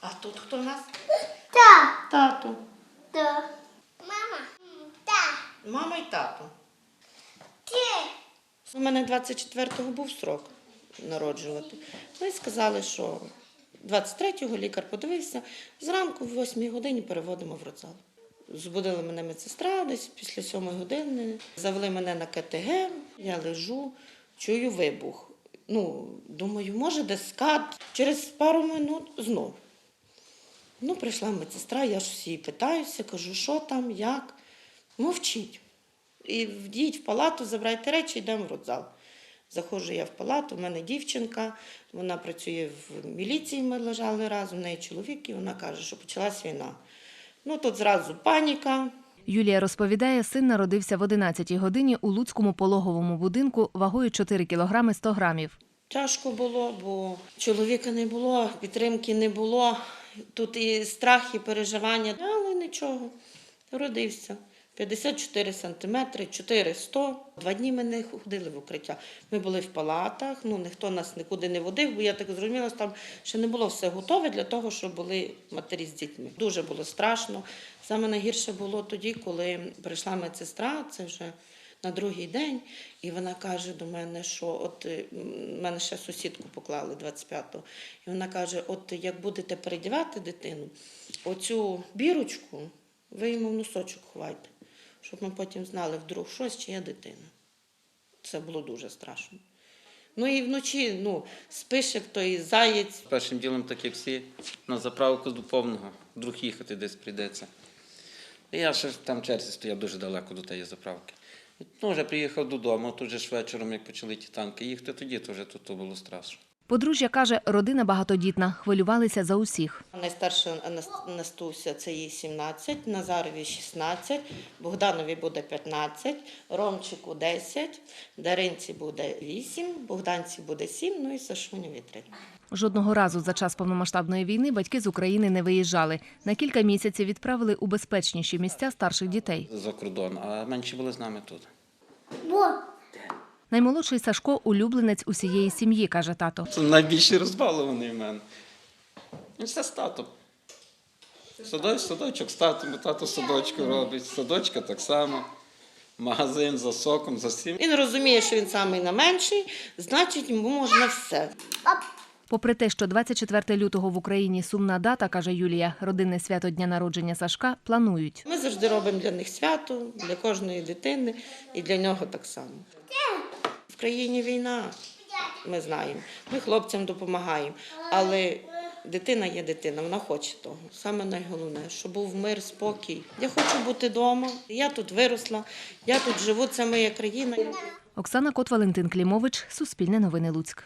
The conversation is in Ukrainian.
А тут хто у нас? Так. Тато. Так. Мама. Так. Мама і тато. Ти. У мене 24-го був срок народжувати. Ну і сказали, що 23-го лікар подивився, зранку в 8-й годині переводимо в родзал. Збудила мене медсестра десь після 7 години. Завели мене на КТГ, я лежу, чую вибух. Ну, думаю, може, десь скат. Через пару минут знов. Ну, прийшла медсестра, я ж всі питаюся, кажу, що там, як. Мовчіть. І вдіть в палату, забирайте речі, йдемо в родзал. Заходжу я в палату, в мене дівчинка, вона працює в міліції, ми лежали разом, в неї чоловік, і вона каже, що почалась війна. Ну тут зразу паніка. Юлія розповідає, син народився в 11-й годині у Луцькому пологовому будинку вагою 4 кілограми 100 грамів. Тяжко було, бо чоловіка не було, підтримки не було. Тут і страх, і переживання, але нічого. Родився. 54 сантиметри, 400. Два дні ми не ходили в укриття. Ми були в палатах, ну ніхто нас нікуди не водив, бо я так зрозуміла, що там ще не було все готове для того, щоб були матері з дітьми. Дуже було страшно. Саме найгірше було тоді, коли прийшла медсестра, це вже на другий день, і вона каже до мене, що от е, мене ще сусідку поклали 25-го. І вона каже: от як будете передівати дитину, оцю бірочку ви йому в носочок ховайте, щоб ми потім знали вдруг щось, чи є дитина. Це було дуже страшно. Ну і вночі ну, спиш, той заєць. Першим ділом, так як всі, на заправку до повного, вдруг їхати десь прийдеться. Я ще там черзі стояв дуже далеко до тієї заправки. Ну, вже приїхав додому, тут же ж вечором, як почали ті танки їхати, тоді то вже тут було страшно. Подружжя каже, родина багатодітна, хвилювалися за усіх. Найстарша Настуся це їй 17, Назарові 16, Богданові буде 15, Ромчику 10, Даринці буде 8, Богданці буде 7, ну і Сашунєві 3. Жодного разу за час повномасштабної війни батьки з України не виїжджали. На кілька місяців відправили у безпечніші місця старших дітей. За кордон, а менші були з нами тут. Бо. Наймолодший Сашко улюбленець усієї сім'ї, каже тато. Це найбільші розбалований в мене. І все з татом. Садочок, садочок з татом, тато садочку робить. Садочка так само. Магазин за соком, за всім. Він розуміє, що він самий найменший, значить йому можна все. Попри те, що 24 лютого в Україні сумна дата, каже Юлія, родинне свято дня народження Сашка планують. Ми завжди робимо для них свято, для кожної дитини і для нього так само. Країні війна, ми знаємо. Ми хлопцям допомагаємо, але дитина є дитина, вона хоче того. Саме найголовне, щоб був мир, спокій. Я хочу бути вдома. Я тут виросла, я тут живу, це моя країна. Оксана Кот, Валентин Клімович, Суспільне новини Луцьк.